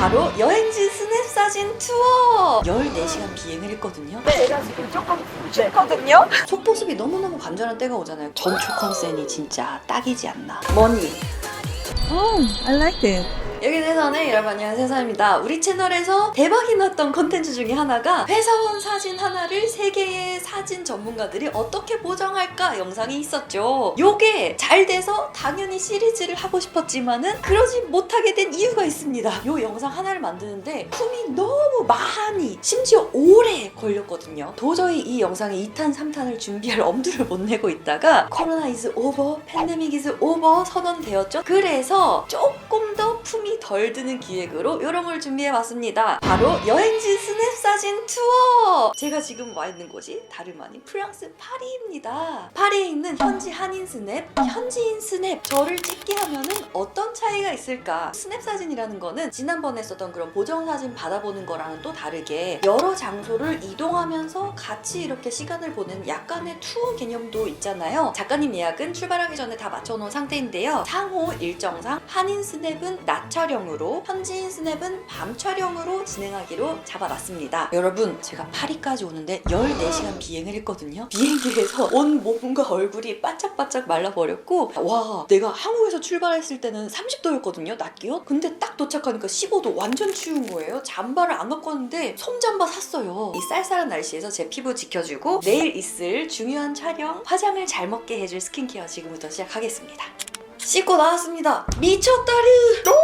바로 여행지 스냅 사진 투어! 14시간 비행을 했거든요. 제가 지금 조금 춥거든요. 속보습이 너무너무 간절한 때가 오잖아요. 전초 컨센이 진짜 딱이지 않나. 머니. Oh, I like it. 여기는 여러분 안녕하세요. 세상입니다. 우리 채널에서 대박이 났던 컨텐츠 중에 하나가 회사원 사진 하나를 세개의 사진 전문가들이 어떻게 보정할까 영상이 있었죠. 요게 잘 돼서 당연히 시리즈를 하고 싶었지만은 그러지 못하게 된 이유가 있습니다. 요 영상 하나를 만드는데 품이 너무 많이 심지어 오래 걸렸거든요. 도저히 이 영상의 2탄 3탄을 준비할 엄두를 못 내고 있다가 코로나 이즈 오버 팬데믹 이즈 오버 선언되었죠. 그래서 조금 더 품이 덜 드는 기획으로 이런 걸 준비해봤습니다. 바로 여행지 스냅 사진 투어! 제가 지금 와 있는 곳이 다름 아닌 프랑스 파리입니다. 파리에 있는 현지 한인 스냅, 현지인 스냅 저를 찍게 하면은 어떤 차이가 있을까? 스냅 사진이라는 거는 지난번에 썼던 그런 보정 사진 받아보는 거랑은 또 다르게 여러 장소를 이동하면서 같이 이렇게 시간을 보는 약간의 투어 개념도 있잖아요. 작가님 예약은 출발하기 전에 다 맞춰놓은 상태인데요. 상호 일정상 한인 스냅은 낮 촬영으로 현지인 스냅은 밤 촬영으로 진행하기로 잡아놨습니다. 여러분 제가 파리까지 오는데 14시간 비행을 했거든요. 비행기에서 온 몸과 얼굴이 바짝바짝 말라버렸고 와 내가 한국에서 출발했을 때는 30도였거든요. 낮 기온. 근데 딱 도착하니까 15도 완전 추운 거예요. 잠바를 안 갖고 왔는데 솜잠바 샀어요. 이 쌀쌀한 날씨에서 제 피부 지켜주고 내일 있을 중요한 촬영 화장을 잘 먹게 해줄 스킨케어 지금부터 시작하겠습니다. 씻고 나왔습니다. 미쳤다리! 너무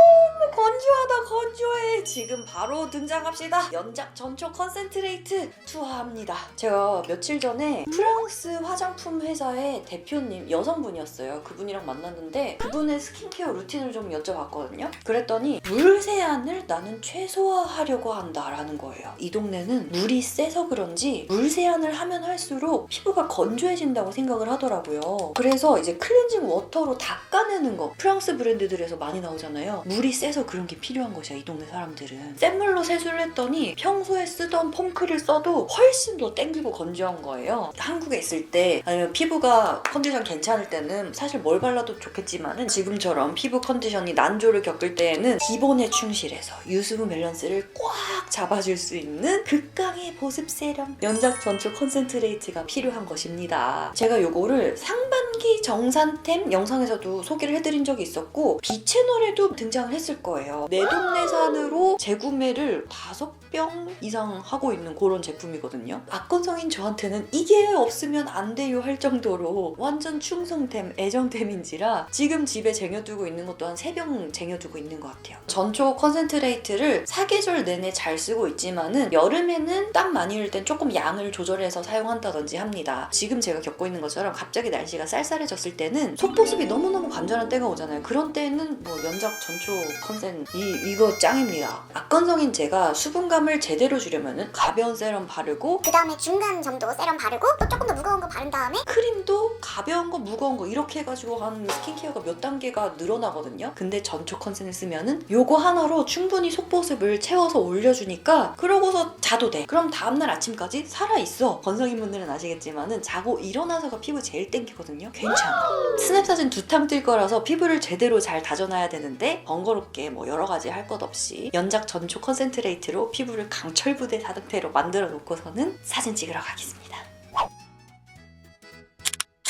건조하다 건조해. 지금 바로 등장합시다. 연작 전초 컨센트레이트 투하합니다. 제가 며칠 전에 프랑스 화장품 회사의 대표님 여성분이었어요. 그분이랑 만났는데 그분의 스킨케어 루틴을 좀 여쭤봤거든요. 그랬더니 물 세안을 나는 최소화하려고 한다라는 거예요. 이 동네는 물이 세서 그런지 물 세안을 하면 할수록 피부가 건조해진다고 생각을 하더라고요. 그래서 이제 클렌징 워터로 닦아 내는 거 프랑스 브랜드들에서 많이 나오잖아요. 물이 세서 그런 게 필요한 것이야 이 동네 사람들은. 센 물로 세수를 했더니 평소에 쓰던 폼크를 써도 훨씬 더 땡기고 건조한 거예요. 한국에 있을 때 아니면 피부가 컨디션 괜찮을 때는 사실 뭘 발라도 좋겠지만은 지금처럼 피부 컨디션이 난조를 겪을 때에는 기본에 충실해서 유수분 밸런스를 꽉 잡아줄 수 있는 극강의 보습 세럼 연작 전초 컨센트레이트가 필요한 것입니다. 제가 요거를 상반기 정산템 영상에서도 소 개를 해드린 적이 있었고 B 채널에도 등장을 했을 거예요. 내돈내산으로 재구매를 다섯 병 이상 하고 있는 그런 제품이거든요. 악건성인 저한테는 이게 없으면 안 돼요 할 정도로 완전 충성템, 애정템인지라 지금 집에 쟁여두고 있는 것도 한 세 병 쟁여두고 있는 것 같아요. 전초 컨센트레이트를 사계절 내내 잘 쓰고 있지만은 여름에는 땀 많이 흘땐 조금 양을 조절해서 사용한다든지 합니다. 지금 제가 겪고 있는 것처럼 갑자기 날씨가 쌀쌀해졌을 때는 속보습이 너무너무 간절한 때가 오잖아요. 그런 때는 뭐 연작 전초 컨센 이, 이거 짱입니다. 악건성인 제가 수분감을 제대로 주려면은 가벼운 세럼 바르고 그 다음에 중간 점도 세럼 바르고 또 조금 더 무거운 거 바른 다음에 크림도 가벼운 거 무거운 거 이렇게 해가지고 하는 스킨케어가 몇 단계가 늘어나거든요. 근데 전초 컨센을 쓰면은 요거 하나로 충분히 속보습을 채워서 올려주니까 그러고서 자도 돼. 그럼 다음날 아침까지 살아있어. 건성인 분들은 아시겠지만은 자고 일어나서가 피부 제일 땡기거든요. 괜찮아. 스냅 사진 두 탕 뜰 거라 서 피부를 제대로 잘 다져놔야 되는데 번거롭게 뭐 여러 가지 할 것 없이 연작 전초 컨센트레이트로 피부를 강철부대 상태로 만들어 놓고서는 사진 찍으러 가겠습니다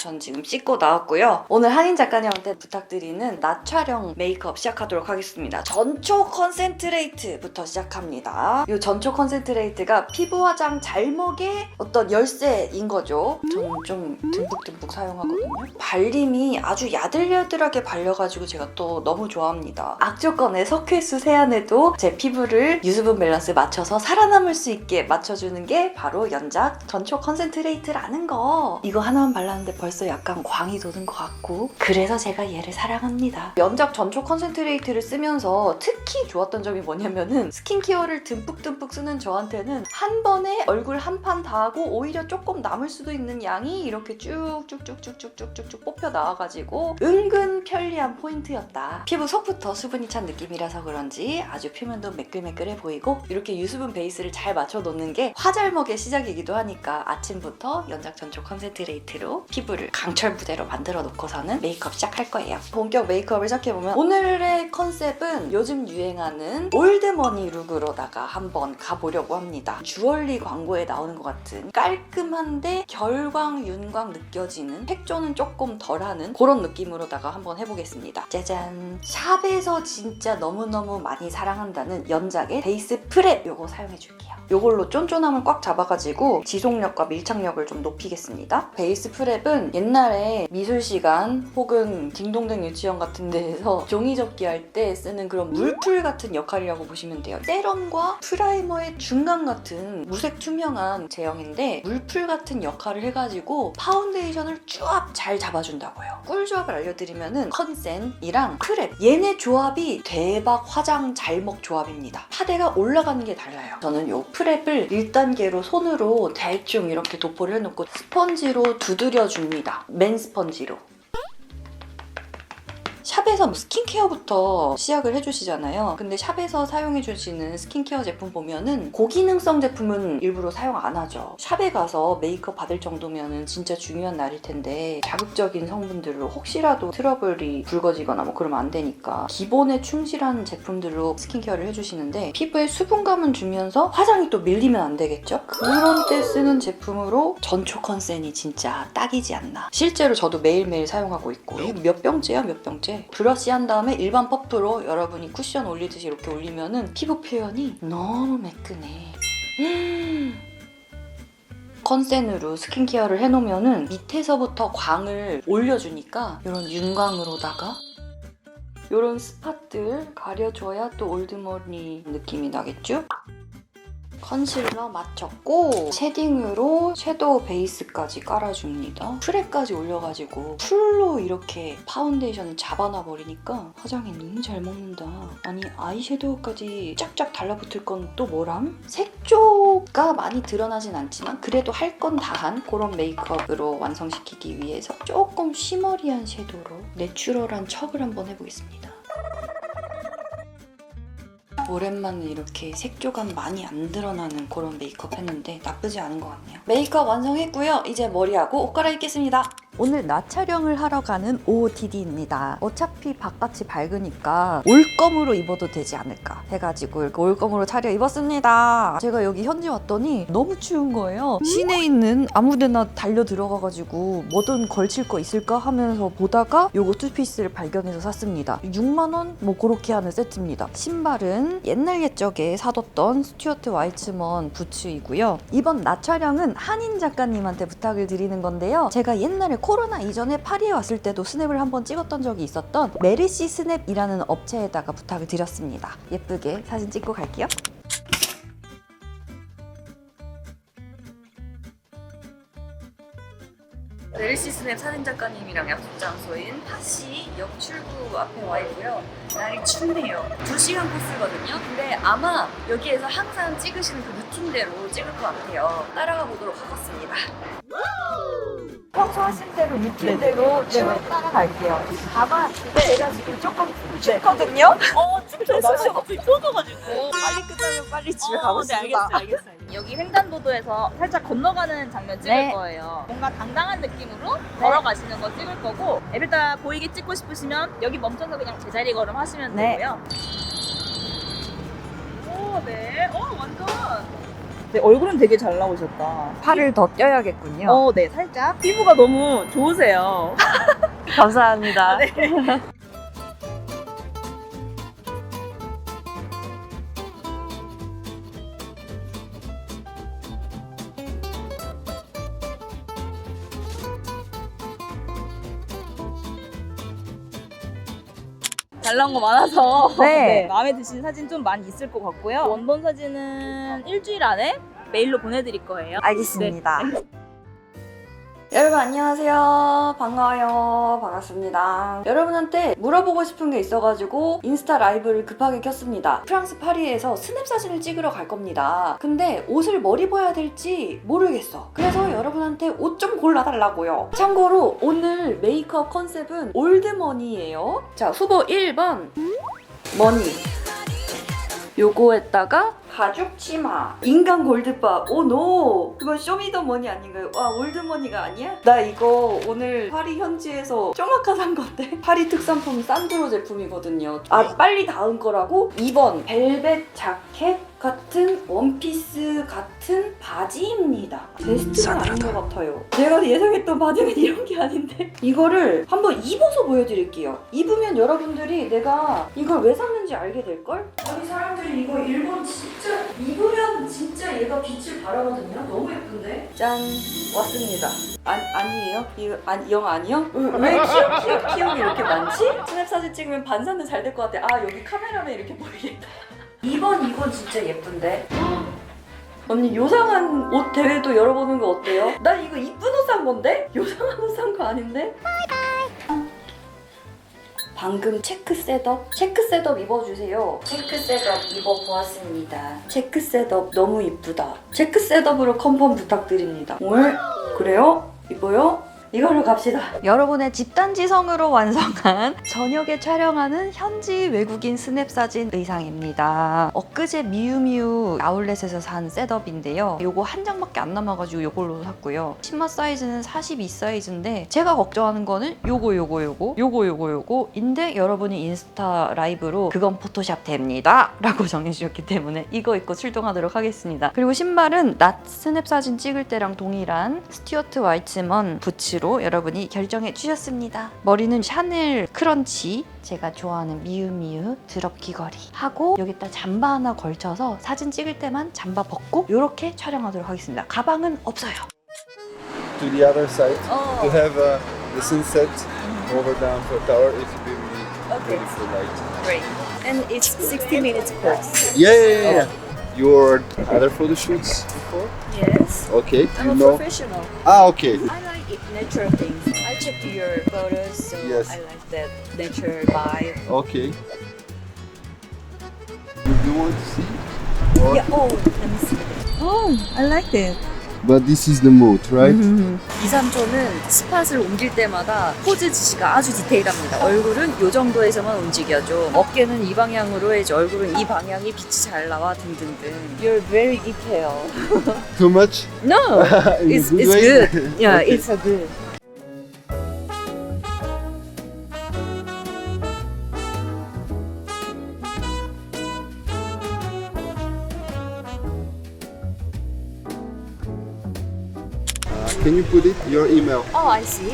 전 지금 씻고 나왔고요. 오늘 한인 작가님한테 부탁드리는 낮 촬영 메이크업 시작하도록 하겠습니다. 전초 컨센트레이트부터 시작합니다. 이 전초 컨센트레이트가 피부 화장 잘먹의 어떤 열쇠인 거죠. 저는 좀 듬뿍듬뿍 사용하거든요. 발림이 아주 야들야들하게 발려가지고 제가 또 너무 좋아합니다. 악조건의 석회수 세안에도 제 피부를 유수분 밸런스 맞춰서 살아남을 수 있게 맞춰주는 게 바로 연작 전초 컨센트레이트라는 거. 이거 하나만 발랐는데 벌써 약간 광이 도는 것 같고 그래서 제가 얘를 사랑합니다. 연작 전초 컨센트레이트를 쓰면서 특히 좋았던 점이 뭐냐면은 스킨케어를 듬뿍듬뿍 쓰는 저한테는 한 번에 얼굴 한 판 다 하고 오히려 조금 남을 수도 있는 양이 이렇게 쭉쭉쭉쭉쭉쭉쭉 뽑혀 나와가지고 은근 편리한 포인트였다. 피부 속부터 수분이 찬 느낌이라서 그런지 아주 표면도 매끌매끌해 보이고 이렇게 유수분 베이스를 잘 맞춰 놓는 게 화잘먹의 시작이기도 하니까 아침부터 연작 전초 컨센트레이트로 피부 를 오늘을 강철 무대로 만들어 놓고서는 메이크업 시작할 거예요. 본격 메이크업을 시작해보면 오늘의 컨셉은 요즘 유행하는 올드머니 룩으로다가 한번 가보려고 합니다. 주얼리 광고에 나오는 것 같은 깔끔한데 결광, 윤광 느껴지는 색조는 조금 덜하는 그런 느낌으로다가 한번 해보겠습니다. 짜잔! 샵에서 진짜 너무너무 많이 사랑한다는 연작의 베이스 프랩 요거 사용해줄게요. 요걸로 쫀쫀함을 꽉 잡아가지고 지속력과 밀착력을 좀 높이겠습니다. 베이스 프랩은 옛날에 미술 시간 혹은 딩동댕 유치원 같은 데에서 종이 접기 할 때 쓰는 그런 물풀 같은 역할이라고 보시면 돼요. 세럼과 프라이머의 중간 같은 무색 투명한 제형인데 물풀 같은 역할을 해가지고 파운데이션을 쫙 잘 잡아준다고요. 꿀 조합을 알려드리면은 컨센이랑 프랩 얘네 조합이 대박 화장 잘먹 조합입니다. 파데가 올라가는 게 달라요. 저는 요 프랩을 1단계로 손으로 대충 이렇게 도포를 해놓고 스펀지로 두드려 줍니다. 맨 스펀지로. 샵에서 뭐 스킨케어부터 시작을 해주시잖아요. 근데 샵에서 사용해주시는 스킨케어 제품 보면은 고기능성 제품은 일부러 사용 안 하죠. 샵에 가서 메이크업 받을 정도면은 진짜 중요한 날일 텐데 자극적인 성분들로 혹시라도 트러블이 불거지거나 뭐 그러면 안 되니까 기본에 충실한 제품들로 스킨케어를 해주시는데 피부에 수분감은 주면서 화장이 또 밀리면 안 되겠죠? 그런 때 쓰는 제품으로 전초 컨센이 진짜 딱이지 않나. 실제로 저도 매일매일 사용하고 있고 몇 병째야 몇 병째? 브러쉬 한 다음에 일반 퍼프로 여러분이 쿠션 올리듯이 이렇게 올리면은 피부 표현이 너무 매끈해. 컨센으로 스킨케어를 해놓으면은 밑에서부터 광을 올려주니까 이런 윤광으로다가 이런 스팟들 가려줘야 또 올드머니 느낌이 나겠죠? 컨실러 맞췄고 쉐딩으로 섀도우 베이스까지 깔아줍니다. 프레까지 올려가지고 풀로 이렇게 파운데이션을 잡아놔 버리니까 화장이 너무 잘 먹는다. 아니 아이섀도우까지 쫙쫙 달라붙을 건 또 뭐람? 색조가 많이 드러나진 않지만 그래도 할 건 다 한 그런 메이크업으로 완성시키기 위해서 조금 쉬머리한 섀도우로 내추럴한 척을 한번 해보겠습니다. 오랜만에 이렇게 색조감 많이 안 드러나는 그런 메이크업 했는데 나쁘지 않은 것 같네요. 메이크업 완성했고요. 이제 머리하고 옷 갈아입겠습니다. 오늘 낮 촬영을 하러 가는 OOTD입니다. 어차피 바깥이 밝으니까 올검으로 입어도 되지 않을까 해가지고 이렇게 올검으로 차려 입었습니다. 제가 여기 현지 왔더니 너무 추운 거예요. 시내에 있는 아무데나 달려 들어가가지고 뭐든 걸칠 거 있을까 하면서 보다가 요거 투피스를 발견해서 샀습니다. 6만 원? 뭐 그렇게 하는 세트입니다. 신발은 옛날 옛적에 사뒀던 스튜어트 와이츠먼 부츠이고요. 이번 낮 촬영은 한인 작가님한테 부탁을 드리는 건데요. 제가 옛날에 코로나 이전에 파리에 왔을 때도 스냅을 한번 찍었던 적이 있었던 메르시 스냅이라는 업체에다가 부탁을 드렸습니다. 예쁘게 사진 찍고 갈게요. 메르시 스냅 사진 작가님이랑 약속 장소인 파시 역 출구 앞에 와 있고요. 날이 춥네요. 2시간 코스거든요. 근데 아마 여기에서 항상 찍으시는 그 루틴대로 찍을 것 같아요. 따라가 보도록 하겠습니다. 평소 하신 대로 루틴대로 네, 따라갈게요. 다만 제가 지금 조금 춥거든요. 어, 진짜 날씨가 갑자기 추워져가지고. 빨리 끝나면 빨리 집에 어, 가고 네, 싶다. 알겠어요, 알겠어요. 여기 횡단보도에서 살짝 건너가는 장면 찍을 네. 거예요. 뭔가 당당한 느낌으로 걸어가시는 거 찍을 거고, 에베타 보이게 찍고 싶으시면 여기 멈춰서 그냥 제자리 걸음 하시면 네. 되고요. 오, 네. 어, 완전. 네, 얼굴은 되게 잘 나오셨다. 팔을 더 떼야겠군요. 어, 네, 살짝. 피부가 너무 좋으세요. 감사합니다. 잘 나온 거 많아서 네. 마음에 드시는 사진 좀 많이 있을 것 같고요. 원본 사진은 일주일 안에 메일로 보내드릴 거예요. 알겠습니다. 여러분 안녕하세요. 반가워요. 반갑습니다. 여러분한테 물어보고 싶은 게 있어가지고 인스타 라이브를 급하게 켰습니다. 프랑스 파리에서 스냅 사진을 찍으러 갈 겁니다. 근데 옷을 뭘 입어야 될지 모르겠어. 그래서 여러분한테 옷 좀 골라달라고요. 참고로 오늘 메이크업 컨셉은 올드머니예요. 자 후보 1번 머니. 요거에다가 가죽 치마. 인간 골드바. 오노. 그건 쇼미더머니 아닌가요? 와 올드머니가 아니야? 나 이거 오늘 파리 현지에서 쫑아까 산 건데? 파리 특산품 산드로 제품이거든요. 아 빨리 닿은 거라고? 2번 벨벳 자켓 같은 원피스 같은 바지입니다. 베스트는 아닌 것 같아요. 제가 예상했던 바지는 이런 게 아닌데. 이거를 한번 입어서 보여드릴게요. 입으면 여러분들이 내가 이걸 왜 샀는지 알게 될걸? 아니 사람들이 이거 일본 진짜 입으면 진짜 얘가 빛을 발하거든요 너무 예쁜데 짠 왔습니다 아, 아니에요? 이거 아니, 영 아니요? 왜, 왜 키읔 키읔 키읔이 이렇게 많지? 스냅 사진 찍으면 반사는 잘 될 것 같아 아 여기 카메라면 이렇게 보이겠다 2번 이건 진짜 예쁜데 언니 요상한 옷 대회도 열어보는 거 어때요? 나 이거 이쁜 옷 산 건데? 요상한 옷 산 거 아닌데? 방금 체크 셋업? 체크 셋업 입어주세요. 체크 셋업 입어보았습니다. 체크 셋업 너무 이쁘다. 체크 셋업으로 컨펌 부탁드립니다. 오늘 그래요? 이뻐요? 이걸로 갑시다. 여러분의 집단지성으로 완성한 저녁에 촬영하는 현지 외국인 스냅 사진 의상입니다. 엊그제 미우미우 아울렛에서 산 셋업인데요. 요거 한 장밖에 안 남아가지고 요걸로 샀고요. 치마 사이즈는 42 사이즈인데 제가 걱정하는 거는 요거 요거 요거 요거 요거 요거인데 여러분이 인스타 라이브로 그건 포토샵 됩니다 라고 정해주셨기 때문에 이거 입고 출동하도록 하겠습니다. 그리고 신발은 낮 스냅 사진 찍을 때랑 동일한 스튜어트 와이츠먼 부츠 로 여러분이 결정해 주셨습니다. 머리는 샤넬 크런치 제가 좋아하는 미우미우 드럽 귀걸이 하고 여기다 잠바 하나 걸쳐서 사진 찍을 때만 잠바 벗고 이렇게 촬영하도록 하겠습니다. 가방은 없어요. to the other side 어. to have uh, the sunset over the Ampel Tower. It will be really beautiful light. Great. And it's 60 minutes course. Yeah, yeah, yeah. yeah. Your other photo shoots before? Yes. Okay. I'm you a know. professional. Ah, okay. I like it, natural things. I checked your photos, so Yes. I like that nature vibe. Okay. You do want to see? Or- Yeah. Oh, let me see. Oh, I like it. But this is the mode, right? 이삼조는 스팟을 옮길 때마다 포즈 지시가 아주 디테일합니다. 얼굴은 이 정도에서만 움직여줘. 어깨는 이 방향으로 해줘. 얼굴은 이 방향이 빛이 잘 나와 등등등. You're very detailed. Too much? No, In a it's good it's way? good. Yeah, it's a good. Can you put it? Your email. Oh, I see.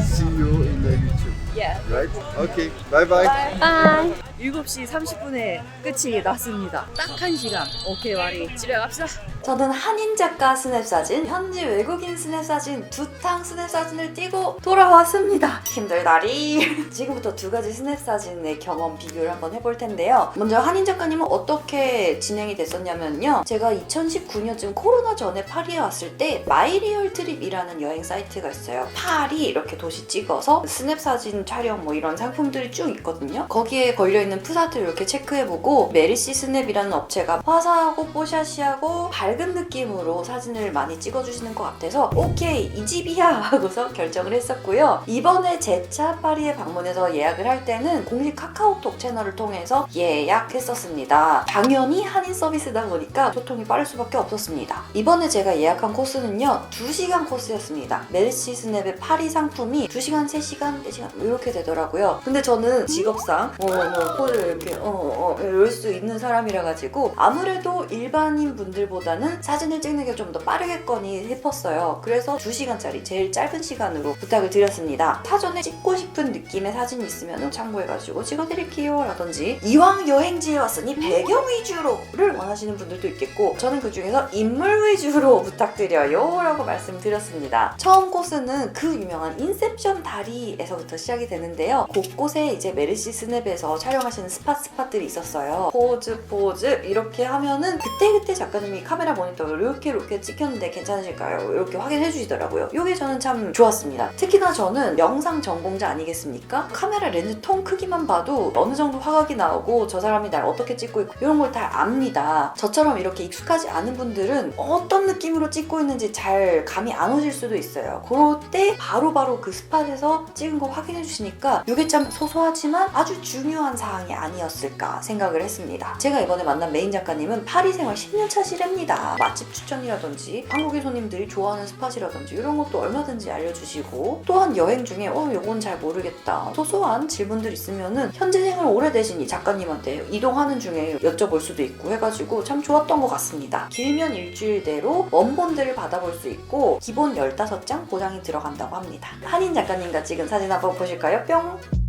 See you in the YouTube. Yeah. Right? Okay. Bye bye. 바이. 7시 30분에 끝이 났습니다. 딱 1시간. 오케이, 와리. 집에 갑시다. 저는 한인 작가 스냅 사진, 현지 외국인 스냅 사진, 두탕 스냅 사진을 띄고 돌아왔습니다. 힘들다리. 지금부터 두 가지 스냅 사진의 경험 비교를 한번 해볼 텐데요. 먼저 한인 작가님은 어떻게 진행이 됐었냐면요. 제가 2019년쯤 코로나 전에 파리에 왔을 때 마이리얼 트립이라는 여행 사이트가 있어요. 파리 이렇게 도시 찍어서 스냅 사진 촬영 뭐 이런 상품들이 쭉 있거든요. 거기에 걸려있는 프사들 이렇게 체크해보고 메리시 스냅이라는 업체가 화사하고 뽀샤시하고 밝은 느낌으로 사진을 많이 찍어주시는 것 같아서 오케이 이 집이야 하고서 결정을 했었고요. 이번에 제 차 파리에 방문해서 예약을 할 때는 공식 카카오톡 채널을 통해서 예약했었습니다. 당연히 한인 서비스다 보니까 소통이 빠를 수밖에 없었습니다. 이번에 제가 예약한 코스는요 2시간 코스였습니다. 메르시 스냅의 파리 상품이 2시간, 3시간, 4시간 이렇게 되더라고요. 근데 저는 직업상 어뭐 코를 이렇게 어어 이럴 수 있는 사람이라 가지고 아무래도 일반인 분들보다는 사진을 찍는 게 좀 더 빠르겠거니 싶었어요. 그래서 2시간짜리 제일 짧은 시간으로 부탁을 드렸습니다. 사전에 찍고 싶은 느낌의 사진이 있으면 참고해가지고 찍어드릴게요 라든지 이왕 여행지에 왔으니 배경 위주로를 원하시는 분들도 있겠고 저는 그 중에서 인물 위주로 부탁드려요 라고 말씀드렸습니다. 처음 코스는 그 유명한 인셉션 다리에서부터 시작이 되는데요. 곳곳에 이제 메르시 스냅에서 촬영하시는 스팟 스팟들이 있었어요. 포즈 포즈 이렇게 하면은 그때그때 작가님이 카메라 모니터로 이렇게 이렇게 찍혔는데 괜찮으실까요? 이렇게 확인해 주시더라고요. 이게 저는 참 좋았습니다. 특히나 저는 영상 전공자 아니겠습니까? 카메라 렌즈 통 크기만 봐도 어느 정도 화각이 나오고 저 사람이 날 어떻게 찍고 있고 이런 걸 다 압니다. 저처럼 이렇게 익숙하지 않은 분들은 어떤 느낌으로 찍고 있는지 잘 감이 안 오실 수도 있어요. 그럴 때 바로바로 그 스팟에서 찍은 거 확인해 주시니까 이게 참 소소하지만 아주 중요한 사항이 아니었을까 생각을 했습니다. 제가 이번에 만난 메인 작가님은 파리 생활 10년차 시래입니다. 맛집 추천이라든지 한국인 손님들이 좋아하는 스팟이라든지 이런 것도 얼마든지 알려주시고 또한 여행 중에 어 요건 잘 모르겠다 소소한 질문들 있으면은 현재 생활 오래되신 이 작가님한테 이동하는 중에 여쭤볼 수도 있고 해가지고 참 좋았던 것 같습니다. 길면 일주일대로 원본들을 받아볼 수 있고 기본 15장 보장이 들어간다고 합니다. 한인 작가님과 찍은 사진 한번 보실까요? 뿅!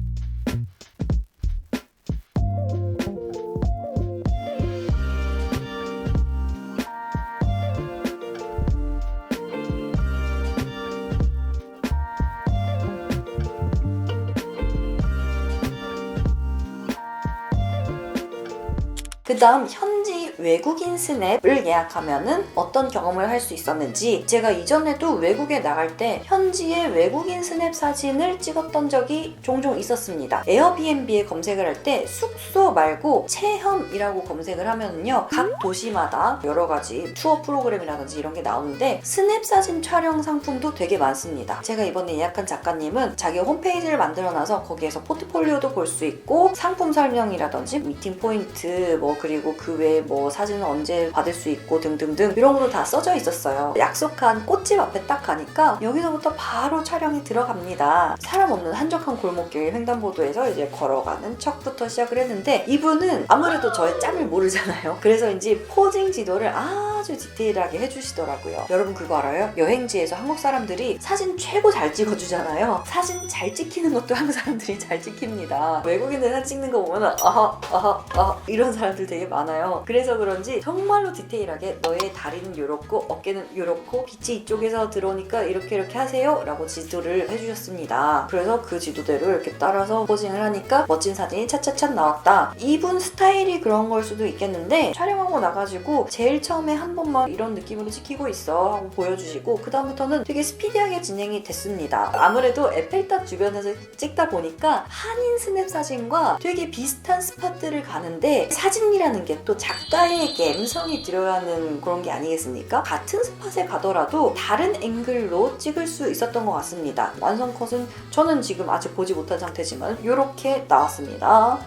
다음 현지 외국인 스냅을 예약하면은 어떤 경험을 할 수 있었는지 제가 이전에도 외국에 나갈 때 현지의 외국인 스냅 사진을 찍었던 적이 종종 있었습니다. 에어비앤비에 검색을 할 때 숙소 말고 체험이라고 검색을 하면은요 각 도시마다 여러 가지 투어 프로그램이라든지 이런 게 나오는데 스냅 사진 촬영 상품도 되게 많습니다. 제가 이번에 예약한 작가님은 자기 홈페이지를 만들어놔서 거기에서 포트폴리오도 볼 수 있고 상품 설명이라든지 미팅 포인트 뭐 그리고 그 외에 뭐 사진은 언제 받을 수 있고 등등등 이런 것도 다 써져 있었어요. 약속한 꽃집 앞에 딱 가니까 여기서부터 바로 촬영이 들어갑니다. 사람 없는 한적한 골목길 횡단보도에서 이제 걸어가는 척부터 시작을 했는데 이분은 아무래도 저의 짬을 모르잖아요. 그래서인지 포징 지도를 아주 디테일하게 해주시더라고요. 여러분 그거 알아요? 여행지에서 한국 사람들이 사진 최고 잘 찍어주잖아요. 사진 잘 찍히는 것도 한국 사람들이 잘 찍힙니다. 외국인들 사진 찍는 거 보면 아하 아하 아하 이런 사람들 되게 많아요. 그래서 그런지 정말로 디테일하게 너의 다리는 요렇고 어깨는 요렇고 빛이 이쪽에서 들어오니까 이렇게 이렇게 하세요 라고 지도를 해주셨습니다. 그래서 그 지도대로 이렇게 따라서 포징을 하니까 멋진 사진이 차차차 나왔다. 이분 스타일이 그런 걸 수도 있겠는데 촬영하고 나가지고 제일 처음에 한 번만 이런 느낌으로 찍히고 있어 하고 보여주시고 그 다음부터는 되게 스피디하게 진행이 됐습니다. 아무래도 에펠탑 주변에서 찍다 보니까 한인 스냅 사진과 되게 비슷한 스팟들을 가는데 사진이라는 게 또 작가의 감성이 들어가는 그런 게 아니겠습니까? 같은 스팟에 가더라도 다른 앵글로 찍을 수 있었던 것 같습니다. 완성 컷은 저는 지금 아직 보지 못한 상태지만 이렇게 나왔습니다.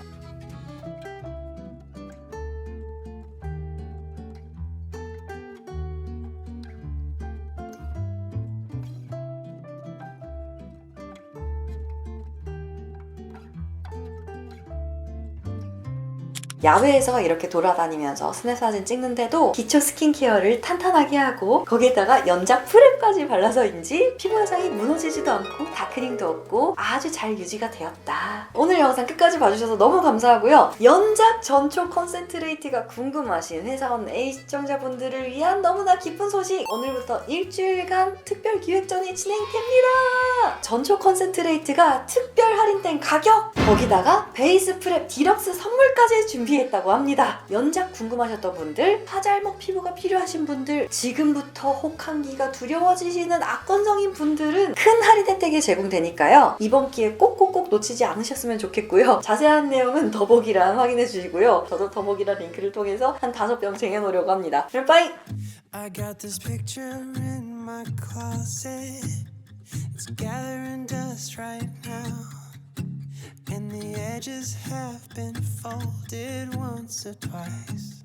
야외에서 이렇게 돌아다니면서 스냅 사진 찍는데도 기초 스킨케어를 탄탄하게 하고 거기에다가 연작 프랩까지 발라서인지 피부 화장이 무너지지도 않고 다크닝도 없고 아주 잘 유지가 되었다. 오늘 영상 끝까지 봐주셔서 너무 감사하고요. 연작 전초 컨센트레이트가 궁금하신 회사원 A 시청자분들을 위한 너무나 기쁜 소식! 오늘부터 일주일간 특별 기획전이 진행됩니다. 전초 컨센트레이트가 특별 할인된 가격! 거기다가 베이스 프랩 디럭스 선물까지 준비했다고 합니다. 연작 궁금하셨던 분들, 하잘목 피부가 필요하신 분들, 지금부터 혹한기가 두려워지시는 악건성인 분들은 큰 할인 혜택이 제공되니까요. 이번 기회 꼭꼭꼭 놓치지 않으셨으면 좋겠고요. 자세한 내용은 더보기란 확인해 주시고요. 저도 더보기란 링크를 통해서 한 다섯 병 쟁여 놓으려고 합니다. 그럼 빠이! I got this picture in my closet. It's gathering dust right now. And the edges have been folded once or twice.